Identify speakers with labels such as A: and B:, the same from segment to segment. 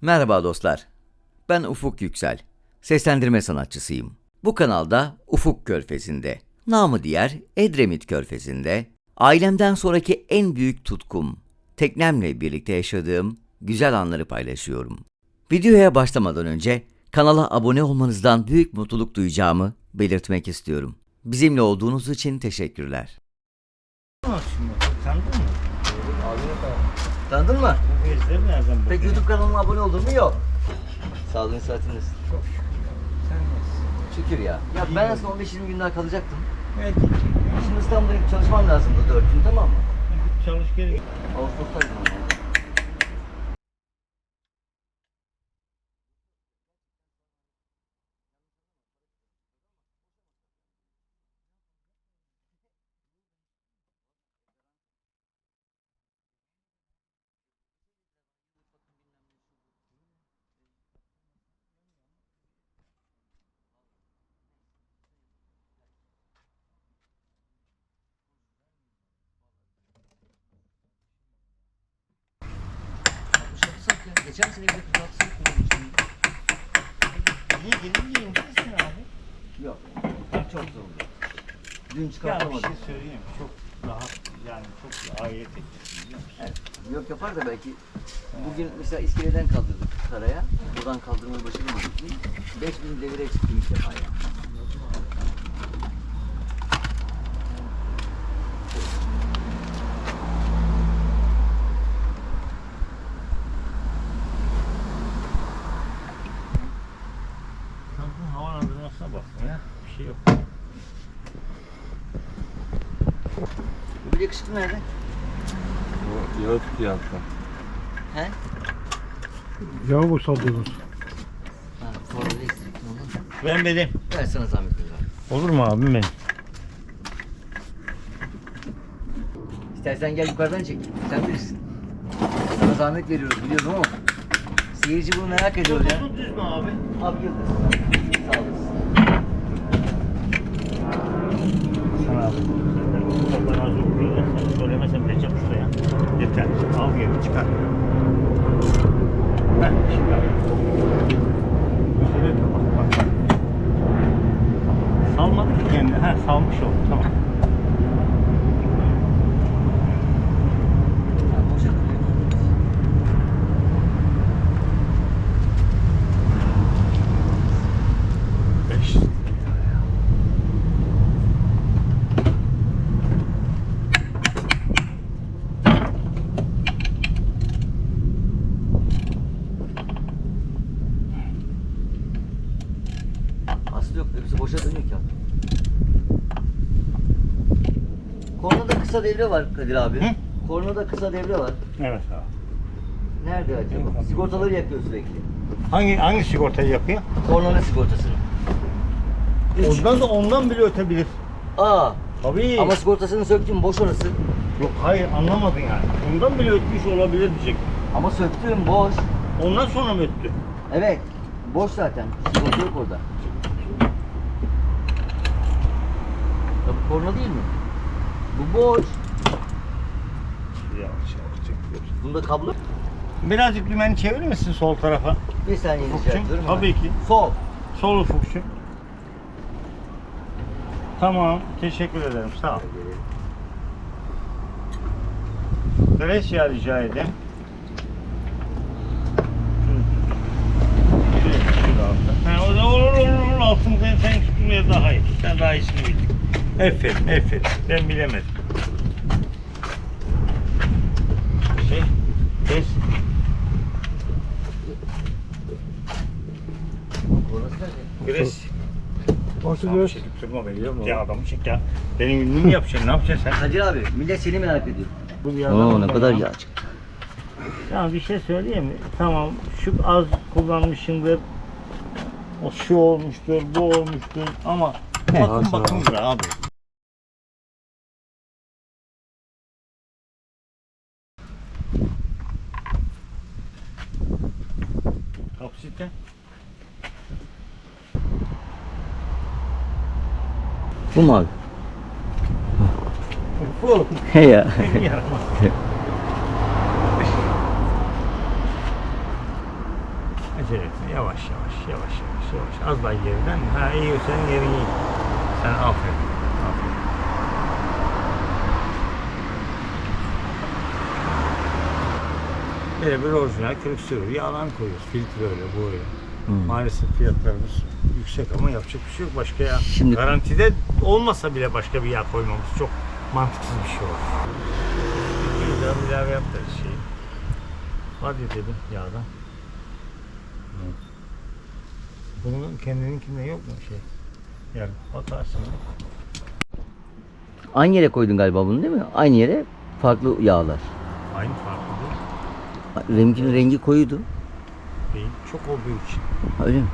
A: Merhaba dostlar. Ben Ufuk Yüksel. Seslendirme sanatçısıyım. Bu kanalda Ufuk Körfezi'nde, namı diğer Edremit Körfezi'nde, ailemden sonraki en büyük tutkum, teknemle birlikte yaşadığım güzel anları paylaşıyorum. Videoya başlamadan önce kanala abone olmanızdan büyük mutluluk duyacağımı belirtmek istiyorum. Bizimle olduğunuz için teşekkürler.
B: Bak? Tanıdın mı? Bu bezleri nereden buldun?
A: Peki YouTube kanalıma abone oldun mu? Yok. Sağlığın saatiniz.
B: Sen nasılsın?
A: Şükür ya. Ya
B: İyi
A: ben aslında 15-20 gün daha kalacaktım.
B: Belki
A: Şimdi İstanbul'da çalışmam lazımdı 4 gün tamam mı?
B: çalış geri.
A: Ağustos'taydım ama. Boşaltsak ya. Geçen sene bile 36 kullanmıştım.
B: İyi gelince indirsin abi.
A: Yok. Çok zordu. Dün
B: Ya bir
A: çıkartamadım.
B: şey söyleyeyim. Çok rahat yani çok ayet biliyor musun?
A: Evet. Yok yapar da belki. Bugün mesela iskeleden kaldırdık karaya. Buradan kaldırmayı başaramadık. 5000 devire çıktım ilk defa ya.
B: Tankın havalandırmasına baktım ya. Bir şey yok.
A: Bu bir yakışıklı nerede?
C: Yağı tutuyor hatta.
A: He?
D: Yağı boşaltıyoruz.
A: Ha, sonra onu.
B: Ben benim.
A: Ver sana zahmet ver.
B: Olur mu abim benim?
A: İstersen gel yukarıdan çek. Sen bilirsin. Sana zahmet veriyoruz biliyorum ama. Seyirci bunu merak ediyor ya.
B: Düz mü abi?
A: Abi Yıldız. Sağ olasın.
B: Sana abi. Ben az okuyorum. Sen söylemesen bileceğim şuraya. Yeter. Al geri çıkar. Heh bak. bak. Salmadı ki kendini. Ha salmış oldu. Tamam.
A: Ha, boşa dönüyor.
B: Beş.
A: Aslı yok. Hepsi boşa dönüyor ki abi. Kornada kısa devre var Kadir abi.
B: Hı?
A: Kornada kısa devre var.
B: Evet abi.
A: Nerede acaba?
B: Abi.
A: Sigortaları yakıyor sürekli.
B: Hangi hangi sigortayı yapıyor?
A: Kornanın sigortasını. Üç.
B: Ondan da ondan bile ötebilir.
A: Aa.
B: Tabii.
A: Ama sigortasını söktüm boş orası.
B: Yok hayır anlamadın yani. Ondan bile ötmüş olabilir diyecek.
A: Ama söktüm boş.
B: Ondan sonra mı öttü?
A: Evet. Boş zaten. Sigorta yok orada. Ya bu korna değil mi? Bu boş.
B: Yavaş yavaş çekiyoruz.
A: Bunda kablo.
B: Birazcık dümeni çevirir misin sol tarafa?
A: Bir saniye rica
B: tabii ki.
A: Sol.
B: Sol ufukçu. Tamam, teşekkür ederim. Sağ ol. Gresya rica edeyim. Altta. Ha, o da olur olur olur altın sen, sen tutmaya daha iyi. Sen daha iyisini bildin. Aferin, aferin. Ben bilemedim. Şey, kes. Gres.
D: Başı
B: Abi
D: göz.
B: çekip durma beni ya adamı çek ya. Benim ünlü mü yapacaksın? Ne yapacaksın sen?
A: Kadir abi millet seni merak ediyor.
B: Bu bir
A: Oo ne
B: ya.
A: kadar yağ çıktı.
B: Ya bir şey söyleyeyim mi? Tamam şu az kullanmışındır. O şu olmuştur, bu olmuştur ama bakın bakımdır abi. Kapsite.
A: Bu mu abi?
B: Bu.
A: Ya.
B: Acele etme. Yavaş yavaş yavaş yavaş yavaş. Az daha geriden. Ha iyi senin yerin iyi. Sen. Aferin. Böyle bir orijinal kırık sürü yağlan koyuyoruz. Filtre öyle bu öyle. Maalesef fiyatlarımız yüksek ama yapacak bir şey yok. Başka yağ.
A: Şimdi-
B: Garantide olmasa bile başka bir yağ koymamız çok mantıksız bir şey olur. Bir daha ilave yaptırız şeyi. Hadi dedim yağdan. Bunun kendininkinde yok mu şey? Yani bakarsın.
A: Aynı yere koydun galiba bunu değil mi? Aynı yere farklı yağlar.
B: Aynı farklı değil.
A: Benimkinin rengi koyuydu.
B: değil. Çok olduğu için.
A: Öyle mi?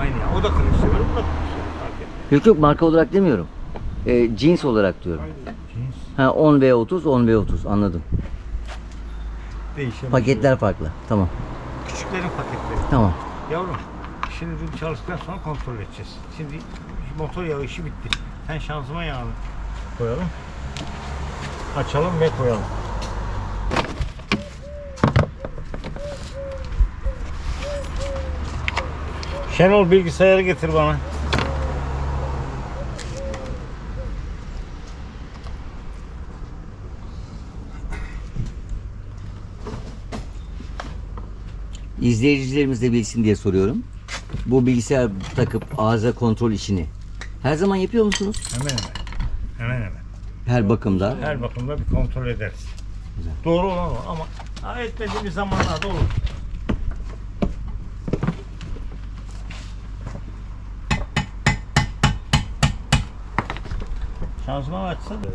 B: Aynı ya. O da kırık sever, bu da kırık sever. Fark etmez.
A: Yok yok marka olarak demiyorum. Ee, cins olarak diyorum.
B: Cins
A: Ha 10 v 30 10 v 30 anladım.
B: değişemez.
A: Paketler farklı. Tamam.
B: Küçüklerin paketleri.
A: Tamam.
B: Yavrum şimdi dün çalıştıktan sonra kontrol edeceğiz. Şimdi motor yağı işi bitti. Sen şanzıman yağını koyalım. Açalım ve koyalım. Şenol bilgisayarı getir bana.
A: İzleyicilerimiz de bilsin diye soruyorum. Bu bilgisayar takıp ağza kontrol işini her zaman yapıyor musunuz?
B: Hemen hemen. Hemen hemen.
A: Her bakımda.
B: Her bakımda bir kontrol ederiz. Doğru olan o ama ha, etmediğimiz zamanlarda olur. Şanzıman açsa da.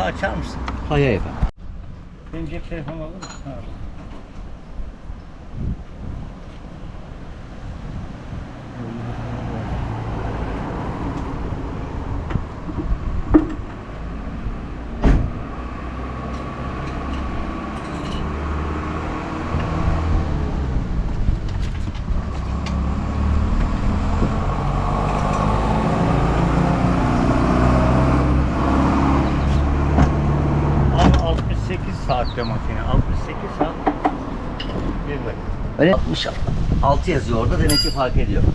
B: Açar mısın?
A: Hay hay efendim.
B: Benim cep telefonu alır mısın? Abi
A: Öyle 66 yazıyor orada demek ki fark ediyor.
B: Hı.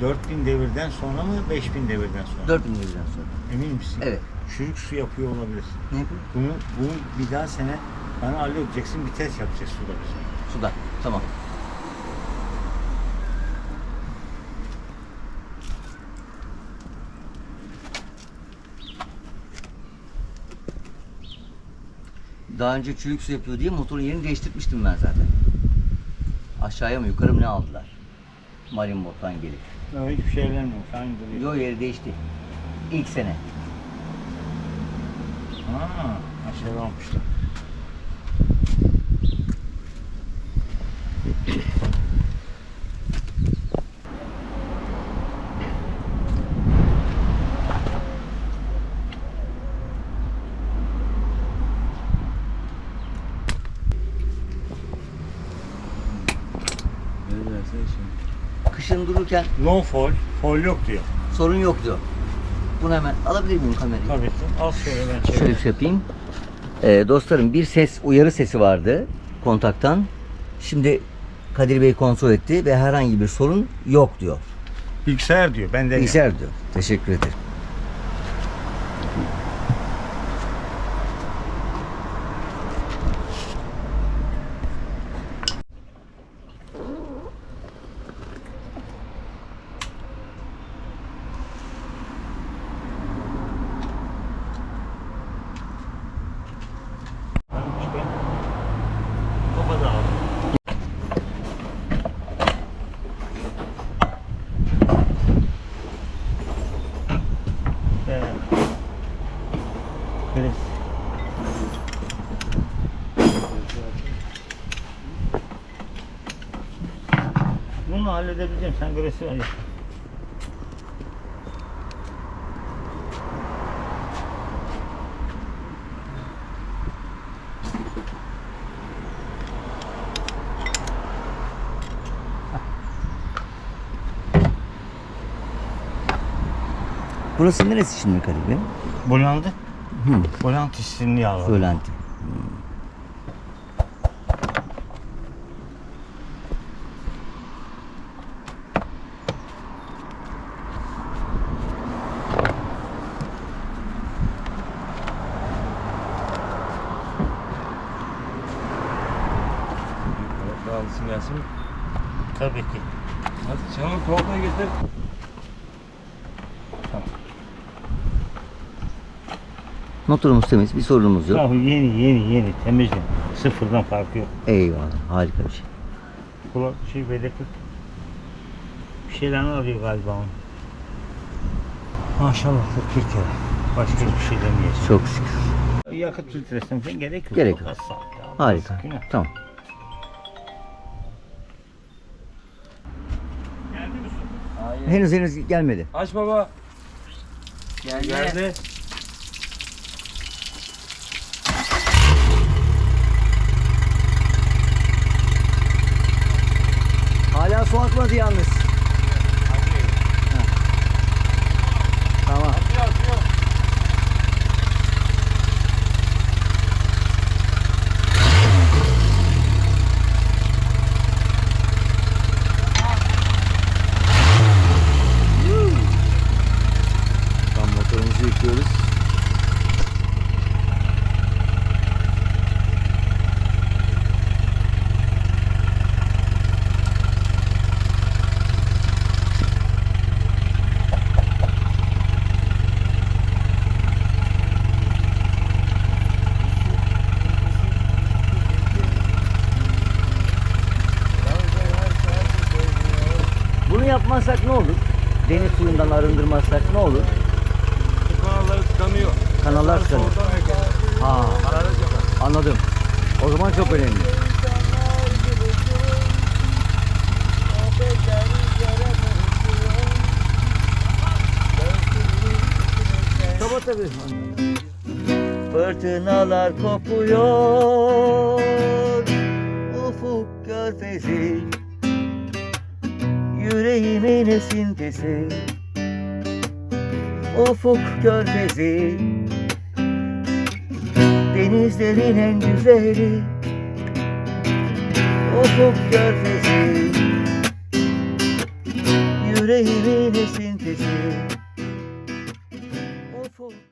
B: 4000 devirden sonra mı 5000 devirden sonra?
A: 4000 liradan sonra.
B: Emin misin?
A: Evet.
B: Çürük su yapıyor olabilir.
A: Ne yapayım?
B: Bunu, bunu bir daha sene bana halledeceksin bir test yapacağız suda bize.
A: Suda. Tamam. Daha önce çürük su yapıyor diye motorun yerini değiştirmiştim ben zaten. Aşağıya mı yukarı mı ne aldılar? Marimbot'tan gelip.
B: Yok hiçbir şey evlenmiyor. Aynı duruyor.
A: Yo yeri değişti. İlk sene.
B: Ha, aşağı almışlar.
A: Kışın dururken
B: No fol, fol yok diyor.
A: sorun yok diyor. Bunu hemen alabilir miyim kamerayı?
B: Tabii ki. Al şöyle ben çevireyim.
A: Şöyle bir şey yapayım. Ee, dostlarım bir ses uyarı sesi vardı kontaktan. Şimdi Kadir Bey kontrol etti ve herhangi bir sorun yok diyor.
B: Bilgisayar diyor. Ben de
A: Bilgisayar diyor. Teşekkür ederim.
B: Halledebileceğim. Sen gresi ver.
A: Burası neresi şimdi Kadir Bey?
B: Bolandı.
A: Hı.
B: Bolant işini yağladı.
A: Söylenti.
C: Dağılsın Yasemin.
B: Tabii ki.
C: Hadi çabuk koltuğa getir.
A: Motorumuz temiz, bir sorunumuz yok.
B: Tabii yeni yeni yeni temizle. Sıfırdan farkı yok.
A: Eyvallah, harika bir şey.
B: Kulak şey beleklik. Bir şeylerini arıyor galiba onun. Maşallah da Türkiye. Başka hiçbir şey demeyeceğim.
A: Çok şükür.
B: Yakıt filtresine gerek yok.
A: Gerek
B: Çok
A: yok. Harika.
B: Günah.
A: Tamam. Henüz henüz gelmedi.
C: Aç baba. Geldi.
A: Hala su akmadı yalnız. Ha. Tamam. Tam yüklüyoruz. Bunu yapmazsak ne olur? Deniz suyundan arındırmazsak ne olur?
C: Kanalları tıkanıyor.
A: Kanallar
C: hareket.
A: Ha, anladım. O zaman çok önemli. Tabii. Fırtınalar kopuyor Ufuk körfezi Yüreğimin esintisi Ufuk körfezi. Denizlerin en güzeli. Ufuk körfezi. Yüreğimin esintisi